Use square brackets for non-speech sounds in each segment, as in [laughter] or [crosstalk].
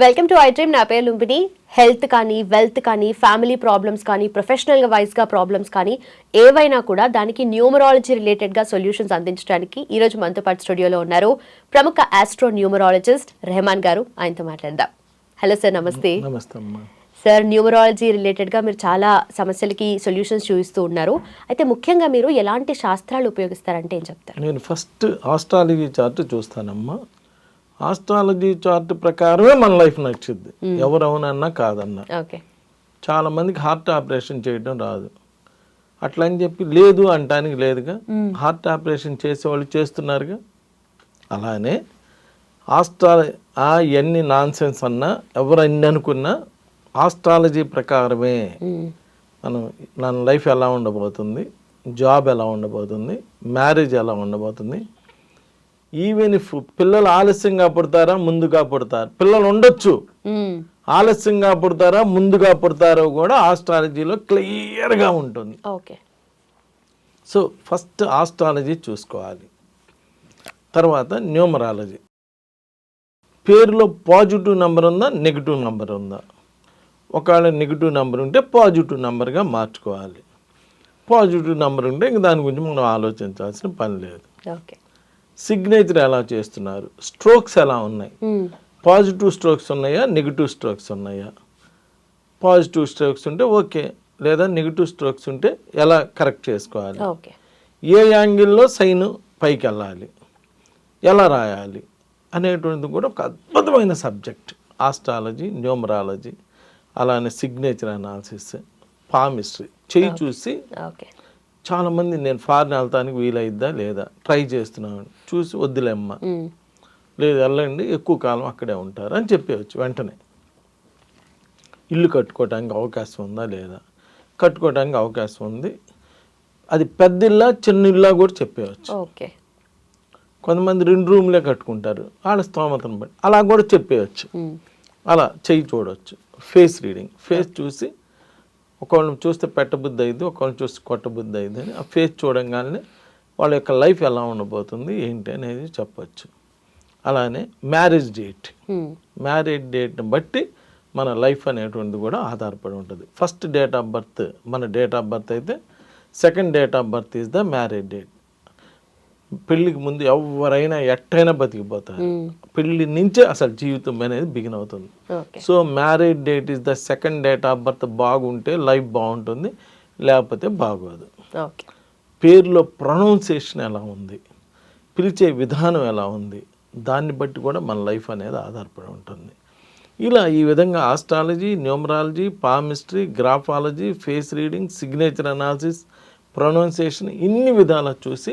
Welcome to I dream నా పేరు Lumbini. Health కానీ వెల్త్ కానీ ఫ్యామిలీ ప్రాబ్లమ్స్ కానీ ప్రొఫెషనల్ వైజ్గా ప్రాబ్లమ్స్ కానీ ఏవైనా కూడా దానికి న్యూమరాలజీ రిలేటెడ్గా సొల్యూషన్స్ అందించడానికి ఈ రోజు మనతో పాటు స్టూడియోలో ఉన్నారు ప్రముఖ ఆస్ట్రో న్యూమరాలజిస్ట్ రెహమాన్ గారు. ఆయనతో మాట్లాడదాం. హలో సార్ నమస్తే. సార్ న్యూమరాలజీ రిలేటెడ్గా మీరు చాలా సమస్యలకి సొల్యూషన్స్ చూపిస్తూ ఉన్నారు. అయితే ముఖ్యంగా మీరు ఎలాంటి శాస్త్రాలు ఉపయోగిస్తారంటే ఏం చెప్తారు? నేను ఫస్ట్ ఆస్ట్రాలజీ చార్ట్ చూస్తానమ్మా. ఆస్ట్రాలజీ చార్ట్ ప్రకారమే మన లైఫ్ నచ్చుద్ది ఎవరు అవునన్నా కాదన్నా. ఓకే. చాలా మందికి హార్ట్ ఆపరేషన్ చేయడం రాదు. అట్లా అని చెప్పి లేదు అంటానికి లేదుగా. హార్ట్ ఆపరేషన్ చేసేవాళ్ళు చేస్తున్నారుగా. అలానే ఆస్ట్రా ఆ ఎన్ని నాన్ సెన్స్ అన్నా ఎవరు అన్ని అనుకున్నా ఆస్ట్రాలజీ ప్రకారమే మనం మన లైఫ్ ఎలా ఉండబోతుంది జాబ్ ఎలా ఉండబోతుంది మ్యారేజ్ ఎలా ఉండబోతుంది ఈవెన్ ఇఫ్ పిల్లలు ఆలస్యంగా పుడతారా ముందుగా పుడతారు. పిల్లలు ఉండొచ్చు. ఆలస్యంగా పుడతారా ముందుగా పుడతారో కూడా ఆస్ట్రాలజీలో క్లియర్గా ఉంటుంది. ఓకే. సో ఫస్ట్ ఆస్ట్రాలజీ చూసుకోవాలి. తర్వాత న్యూమరాలజీ పేరులో పాజిటివ్ నెంబర్ ఉందా నెగిటివ్ నెంబర్ ఉందా? ఒకవేళ నెగిటివ్ నెంబర్ ఉంటే పాజిటివ్ నెంబర్గా మార్చుకోవాలి. పాజిటివ్ నెంబర్ ఉంటే ఇంక దాని గురించి మనం ఆలోచించాల్సిన పని లేదు. ఓకే. సిగ్నేచర్ ఎలా చేస్తున్నారు? స్ట్రోక్స్ ఎలా ఉన్నాయి? మ్మ్. పాజిటివ్ స్ట్రోక్స్ ఉన్నాయా? నెగిటివ్ స్ట్రోక్స్ ఉన్నాయా? పాజిటివ్ స్ట్రోక్స్ ఉంటే ఓకే లేదా నెగిటివ్ స్ట్రోక్స్ ఉంటే ఎలా కరెక్ట్ చేసుకోవాలి? ఏ యాంగిల్లో సైన్ పైకి వెళ్ళాలి? ఎలా రాయాలి? అనేటువంటిది కూడా ఒక అద్భుతమైన సబ్జెక్ట్. ఆస్ట్రాలజీ న్యూమరాలజీ అలానే సిగ్నేచర్ అనాలిసిస్ పామిస్ట్రీ. చెయ్యి చూసి ఓకే. చాలామంది నేను ఫారిన్ వెళ్తానికి వీలైద్దా లేదా? ట్రై చేస్తున్నాను. చూసి వద్దులేమ్మా. మ్మ్. లేదు వెళ్ళండి ఎక్కువ కాలం అక్కడే ఉంటారు అని చెప్పేయచ్చు వెంటనే. ఇల్లు కట్టుకోవడానికి అవకాశం ఉందా లేదా? కట్టుకోవడానికి అవకాశం ఉంది. అది పెద్ద ఇల్లా చిన్న ఇల్లా కూడా చెప్పేయచ్చు. ఓకే. కొంతమంది రెండు రూమ్లే కట్టుకుంటారు. వాళ్ళ స్తోమతను బట్టి. అలా కూడా చెప్పేయచ్చు. అలా చెయ్యి చూడవచ్చు ఫేస్ రీడింగ్. ఫేస్ చూసి ఒకళ్ళని చూస్తే పెట్టబుద్ధి అయింది ఒకళ్ళని చూస్తే కొట్టబుద్ధి అయింది అని ఆ ఫేస్ చూడంగానే వాళ్ళ యొక్క లైఫ్ ఎలా ఉండబోతుంది ఏంటి అనేది చెప్పచ్చు. అలానే మ్యారేజ్ డేట్. మ్యారేజ్ డేట్ని బట్టి మన లైఫ్ అనేటువంటిది కూడా ఆధారపడి ఉంటుంది. ఫస్ట్ డేట్ ఆఫ్ బర్త్ మన డేట్ ఆఫ్ బర్త్ అయితే second date of birth is the marriage date పెళ్ళికి ముందు ఎవరైనా ఎట్టైనా బతికిపోతారు. పెళ్ళి నుంచే అసలు జీవితం అనేది బిగిన్ అవుతుంది. So marriage date is the second date of birth బాగుంటే లైఫ్ బాగుంటుంది లేకపోతే బాగోదు. పేరులో ప్రొనౌన్సియేషన్ ఎలా ఉంది పిలిచే విధానం ఎలా ఉంది దాన్ని బట్టి కూడా మన లైఫ్ అనేది ఆధారపడి ఉంటుంది. ఇలా ఈ విధంగా astrology numerology palmistry graphology face reading signature analysis pronunciation ఇన్ని విధాల చూసి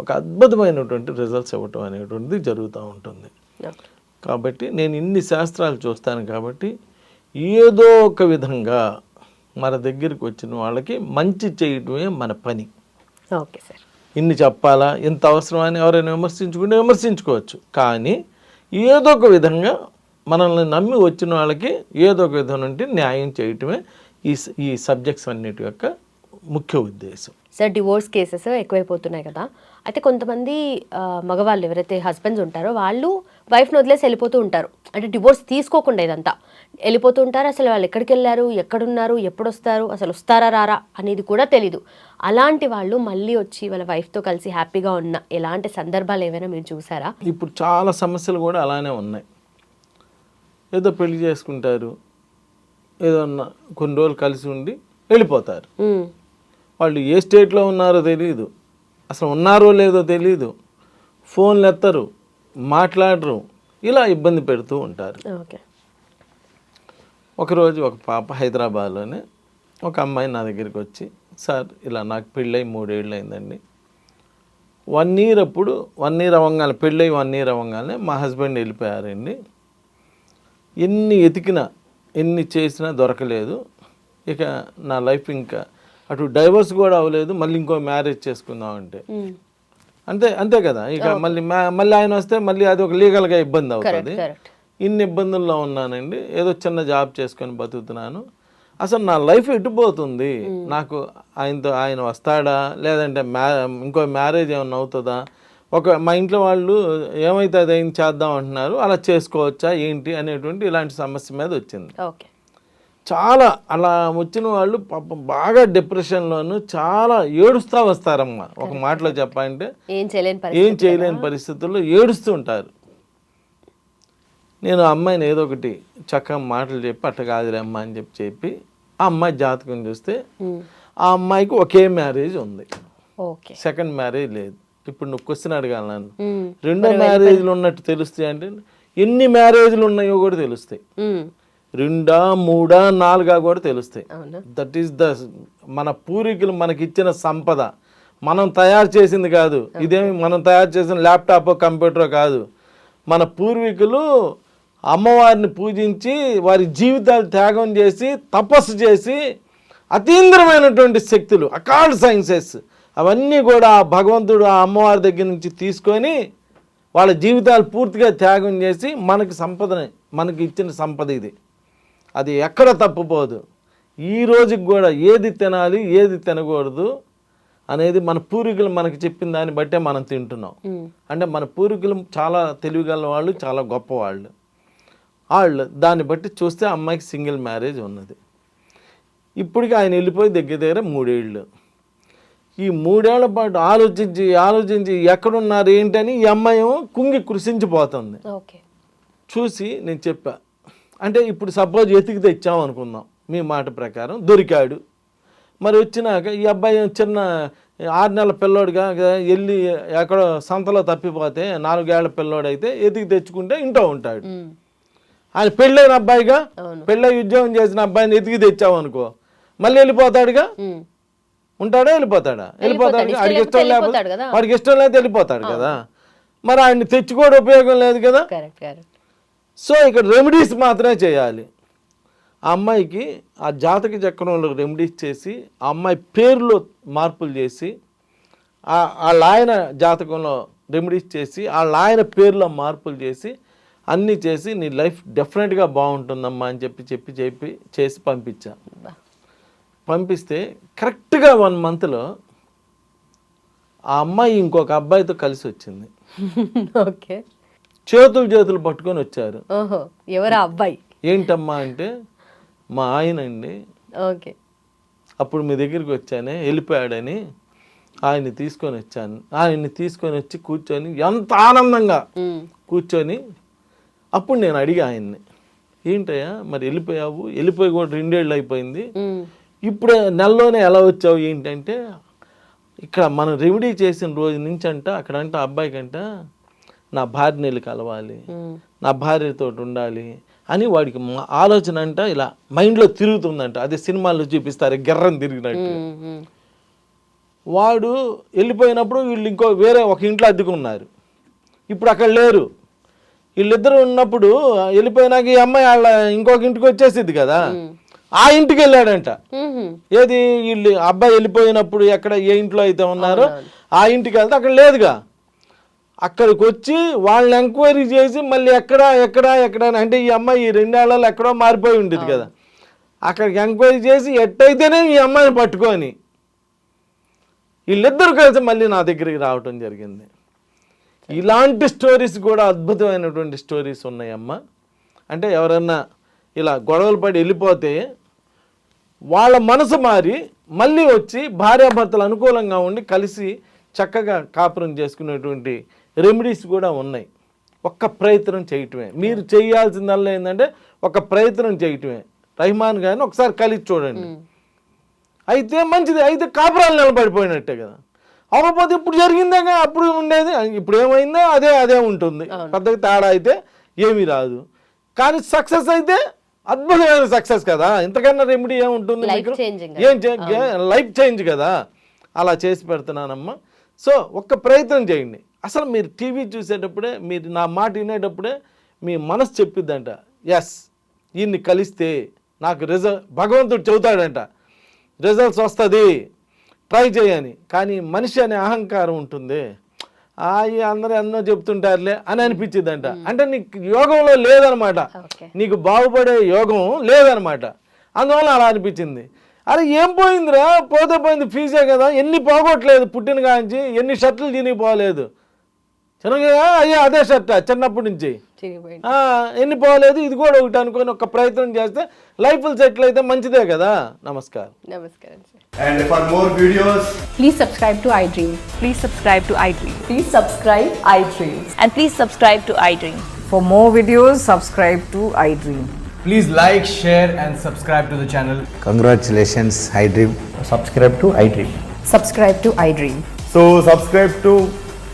ఒక అద్భుతమైనటువంటి రిజల్ట్స్ ఇవ్వటం అనేటువంటిది జరుగుతూ ఉంటుంది. కాబట్టి నేను ఇన్ని శాస్త్రాలు చూస్తాను కాబట్టి ఏదో ఒక విధంగా మన దగ్గరికి వచ్చిన వాళ్ళకి మంచి చేయటమే మన పని. ఓకే సార్ ఇన్ని చెప్పాలా? ఇంత అవసరం అని ఎవరైనా విమర్శించుకుంటే విమర్శించుకోవచ్చు. కానీ ఏదో ఒక విధంగా మనల్ని నమ్మి వచ్చిన వాళ్ళకి ఏదో ఒక విధం నుండి న్యాయం చేయటమే ఈ ఈ సబ్జెక్ట్స్ అన్నిటి యొక్క ముఖ్య ఉద్దేశం. సార్ డివోర్స్ కేసెస్ ఎక్కువైపోతున్నాయి కదా. అయితే కొంతమంది మగవాళ్ళు ఎవరైతే హస్బెండ్స్ ఉంటారో వాళ్ళు వైఫ్ని వదిలేసి వెళ్ళిపోతూ ఉంటారు. అంటే డివోర్స్ తీసుకోకుండా ఇదంతా. వెళ్ళిపోతూ ఉంటారు అసలు వాళ్ళు ఎక్కడికి వెళ్ళారు ఎక్కడున్నారు ఎప్పుడు వస్తారు అసలు వస్తారా రారా అనేది కూడా తెలీదు. అలాంటి వాళ్ళు మళ్ళీ వచ్చి వాళ్ళ వైఫ్తో కలిసి హ్యాపీగా ఉన్న ఎలాంటి సందర్భాలు ఏమైనా మీరు చూసారా? ఇప్పుడు చాలా సమస్యలు కూడా అలానే ఉన్నాయి. ఏదో పెళ్ళి చేసుకుంటారు ఏదో కొన్ని రోజులు కలిసి ఉండి వెళ్ళిపోతారు. వాళ్ళు ఏ స్టేట్లో ఉన్నారో తెలియదు అసలు ఉన్నారో లేదో తెలియదు ఫోన్లు ఎత్తరు మాట్లాడరు ఇలా ఇబ్బంది పెడుతూ ఉంటారు. ఒకరోజు ఒక పాప హైదరాబాద్లోనే ఒక అమ్మాయి నా దగ్గరికి వచ్చి సార్ ఇలా నాకు పెళ్ళై మూడేళ్ళు అయిందండి వన్ ఇయర్ అప్పుడు వన్ ఇయర్ అవ్వగానే పెళ్ళై వన్ ఇయర్ అవ్వగానే మా హస్బెండ్ వెళ్ళిపోయారండి. ఎన్ని ఎతికినా ఎన్ని చేసినా దొరకలేదు. ఇక నా లైఫ్ ఇంకా అటు డైవర్స్ కూడా అవ్వలేదు మళ్ళీ ఇంకో మ్యారేజ్ చేసుకుందాం అంటే. అంతే అంతే కదా. ఇక మళ్ళీ మళ్ళీ ఆయన వస్తే మళ్ళీ అది ఒక లీగల్గా ఇబ్బంది అవుతుంది. ఇన్ని ఇబ్బందుల్లో ఉన్నానండి. ఏదో చిన్న జాబ్ చేసుకొని బతుకుతున్నాను. అసలు నా లైఫ్ ఎటుపోతుంది నాకు ఆయనతో ఆయన వస్తాడా? లేదంటే మ్యా ఇంకో మ్యారేజ్ ఏమన్నా అవుతుందా? ఒక మా ఇంట్లో వాళ్ళు ఏమైతే అది ఏం చేద్దాం అంటున్నారు అలా చేసుకోవచ్చా ఏంటి అనేటువంటి ఇలాంటి సమస్య మీద వచ్చింది. ఓకే. చాలా అలా వచ్చిన వాళ్ళు పాపం బాగా డిప్రెషన్లోను చాలా ఏడుస్తూ వస్తారమ్మా. ఒక మాటలో చెప్పాలంటే ఏం చేయలేని పరిస్థితుల్లో ఏడుస్తూ ఉంటారు నేను అమ్మాయిని ఏదో ఒకటి చక్కగా మాటలు చెప్పి అట్ట కాదులే అమ్మ అని చెప్పి చెప్పి ఆ అమ్మాయి జాతకం చూస్తే ఆ అమ్మాయికి ఒకే మ్యారేజ్ ఉంది. సెకండ్ మ్యారేజ్ లేదు. ఇప్పుడు నువ్వు క్వశ్చన్ అడగాలి నన్ను. రెండో మ్యారేజ్లు ఉన్నట్టు తెలుస్తాయి అంటే ఎన్ని మ్యారేజ్లు ఉన్నాయో కూడా తెలుస్తాయి. రెండా మూడా నాలుగా కూడా తెలుస్తాయి. దట్ ఈస్ ద మన పూర్వీకులు మనకి ఇచ్చిన సంపద. మనం తయారు చేసింది కాదు. ఇదేమి మనం తయారు చేసిన ల్యాప్టాప్ కంప్యూటర్ కాదు. మన పూర్వీకులు అమ్మవారిని పూజించి వారి జీవితాలు త్యాగం చేసి తపస్సు చేసి అతీంద్రమైనటువంటి శక్తులు అకాల్డ్ సైన్సెస్ అవన్నీ కూడా ఆ భగవంతుడు ఆ అమ్మవారి దగ్గర నుంచి తీసుకొని వాళ్ళ జీవితాలు పూర్తిగా త్యాగం చేసి మనకి సంపదని మనకి ఇచ్చిన సంపద ఇది. అది ఎక్కడ తప్పుపోదు. ఈ రోజుకి కూడా ఏది తినాలి ఏది తినకూడదు అనేది మన పూర్వీకులు మనకి చెప్పిన దాన్ని బట్టే మనం తింటున్నాం. అంటే మన పూర్వీకులు చాలా తెలివిగల వాళ్ళు చాలా గొప్పవాళ్ళు. వాళ్ళు దాన్ని బట్టి చూస్తే అమ్మాయికి సింగిల్ మ్యారేజ్ ఉన్నది. ఇప్పటికి ఆయన వెళ్ళిపోయి దగ్గర దగ్గర మూడేళ్ళు. ఈ మూడేళ్ళ పాటు ఆలోచించి ఆలోచించి ఎక్కడున్నారు ఏంటని ఈ అమ్మాయి కుంగి కృషించిపోతుంది చూసి నేను చెప్పా అంటే ఇప్పుడు సపోజ్ ఎతికి తెచ్చాం అనుకుందాం. మీ మాట ప్రకారం దొరికాడు. మరి వచ్చినాక ఈ అబ్బాయి చిన్న ఆరు నెలల పిల్లోడుగా వెళ్ళి ఎక్కడో సంతలో తప్పిపోతే నాలుగేళ్ళ పిల్లోడు అయితే ఎతికి తెచ్చుకుంటే ఇంట్లో ఉంటాడు. ఆయన పెళ్ళైన అబ్బాయిగా. పెళ్ళై ఉద్యోగం చేసిన అబ్బాయిని ఎతికి తెచ్చావు అనుకో మళ్ళీ వెళ్ళిపోతాడుగా? ఉంటాడా వెళ్ళిపోతాడా? వెళ్ళిపోతాడు. వాడికి ఇష్టం లేకపోతే. వాడికి ఇష్టం లేకపోతే వెళ్ళిపోతాడు కదా. మరి ఆయన్ని తెచ్చుకోవడం ఉపయోగం లేదు కదా? సో ఇక్కడ రెమెడీస్ మాత్రమే చేయాలి. ఆ అమ్మాయికి ఆ జాతక చక్రంలో రెమెడీస్ చేసి ఆ అమ్మాయి పేరులో మార్పులు చేసి ఆ ఆయన జాతకంలో రెమెడీస్ చేసి వాళ్ళ ఆయన పేరులో మార్పులు చేసి అన్నీ చేసి నీ లైఫ్ డెఫినెట్గా బాగుంటుందమ్మా అని చెప్పి చెప్పి చెప్పి చేసి పంపించా. పంపిస్తే కరెక్ట్గా వన్ మంత్లో ఆ అమ్మాయి ఇంకొక అబ్బాయితో కలిసి వచ్చింది. [laughs] ఓకే. చేతులు చేతులు పట్టుకొని వచ్చారు. ఎవరా అబ్బాయి? ఏంటమ్మా అంటే మా ఆయన అండి ఓకే. అప్పుడు మీ దగ్గరికి వచ్చానే వెళ్ళిపోయాడని ఆయన్ని తీసుకొని వచ్చాను. ఆయన్ని తీసుకొని వచ్చి కూర్చొని ఎంత ఆనందంగా కూర్చొని అప్పుడు నేను అడిగా ఆయన్ని ఏంటయ్యా మరి వెళ్ళిపోయావు? వెళ్ళిపోయి కూడా రెండేళ్ళు అయిపోయింది. ఇప్పుడు నెలలోనే ఎలా వచ్చావు? ఏంటంటే ఇక్కడ మనం రెమెడీ చేసిన రోజు నుంచి అంట అక్కడంట అబ్బాయికంట నా భార్యని కలవాలి నా భార్యతో ఉండాలి అని వాడికి మా ఆలోచన అంట ఇలా మైండ్లో తిరుగుతుందంట. అదే సినిమాల్లో చూపిస్తారు గెర్రం తిరిగినట్టు. వాడు వెళ్ళిపోయినప్పుడు వీళ్ళు ఇంకో వేరే ఒక ఇంట్లో అద్దెకున్నారు. ఇప్పుడు అక్కడ లేరు. వీళ్ళిద్దరు ఉన్నప్పుడు వెళ్ళిపోయినాక ఈ అమ్మాయి వాళ్ళ ఇంకొక ఇంటికి వచ్చేసిద్ది కదా. ఆ ఇంటికి వెళ్ళాడంట. ఏది వీళ్ళు అబ్బాయి వెళ్ళిపోయినప్పుడు ఎక్కడ ఏ ఇంట్లో అయితే ఉన్నారో ఆ ఇంటికి వెళ్తే అక్కడ లేదుగా. అక్కడికి వచ్చి వాళ్ళని ఎంక్వైరీ చేసి మళ్ళీ ఎక్కడ ఎక్కడ ఎక్కడ అంటే ఈ అమ్మాయి ఈ రెండేళ్ళలో ఎక్కడో మారిపోయి ఉండేది కదా. అక్కడికి ఎంక్వైరీ చేసి ఎట్టయితేనే ఈ అమ్మాయిని పట్టుకొని వీళ్ళిద్దరు కలిసి మళ్ళీ నా దగ్గరికి రావటం జరిగింది. ఇలాంటి స్టోరీస్ కూడా అద్భుతమైనటువంటి స్టోరీస్ ఉన్నాయమ్మా. అంటే ఎవరన్నా ఇలా గొడవలు పడి వెళ్ళిపోతే వాళ్ళ మనసు మారి మళ్ళీ వచ్చి భార్యాభర్తలు అనుకూలంగా ఉండి కలిసి చక్కగా కాపురం చేసుకునేటువంటి రెమెడీస్ కూడా ఉన్నాయి. ఒక్క ప్రయత్నం చేయటమే. మీరు చేయాల్సిందల్లా ఏంటంటే ఒక ప్రయత్నం చేయటమే. రహిమాన్ గారిని ఒకసారి కలిసి చూడండి. అయితే మంచిది. అయితే కాపురాలు నిలబడిపోయినట్టే కదా. అవ్వకపోతే ఇప్పుడు జరిగిందేగా అప్పుడు ఉండేది. ఇప్పుడు ఏమైందో అదే అదే ఉంటుంది. పెద్దగా తేడా అయితే ఏమీ రాదు. కానీ సక్సెస్ అయితే అద్భుతమైన సక్సెస్ కదా. ఇంతకన్నా రెమెడీ ఏముంటుంది ఏం లైఫ్ చేంజ్ కదా. అలా చేసి పెడుతున్నానమ్మా. సో ఒక్క ప్రయత్నం చేయండి. అసలు మీరు టీవీ చూసేటప్పుడే మీరు నా మాట వినేటప్పుడే మీ మనసు చెప్పిద్దంట. ఎస్ ఈయన్ని కలిస్తే నాకు రిజల్ట్ భగవంతుడు చెబుతాడంట. రిజల్ట్స్ వస్తుంది. ట్రై చేయని. కానీ మనిషి అనే అహంకారం ఉంటుంది. ఈ అందరూ ఎన్నో చెప్తుంటారులే అని అనిపించిందంట అంటే నీకు యోగంలో లేదనమాట. నీకు బాగుపడే యోగం లేదనమాట. అందువల్ల అలా అనిపించింది. అరే ఏం పోయిందిరా? పోతే పోయింది ఫీజే కదా. ఎన్ని పోగొట్టలేదు పుట్టిన కాంచి ఎన్ని షర్ట్లు తినిపోలేదు. చిన్నగా అయ్యా అదే షర్ట్ చిన్నప్పటి నుంచి చిరిగిపోయింది ఆ, ఎన్ని పోలేదు ఇది కూడా ఒకటి అనుకొని ఒక ప్రయత్నం చేస్తే లైఫ్ సెటిల్ అయితే మంచిదే కదా నమస్కారం నమస్కారం sir And for more videos, Please subscribe to iDream. Please subscribe to iDream. Please subscribe iDream. And please subscribe to iDream. For more videos, subscribe to iDream. Please like, share, and subscribe to the channel. Congratulations, iDream. subscribe to iDream. Subscribe to iDream. So subscribe to iDream Media. I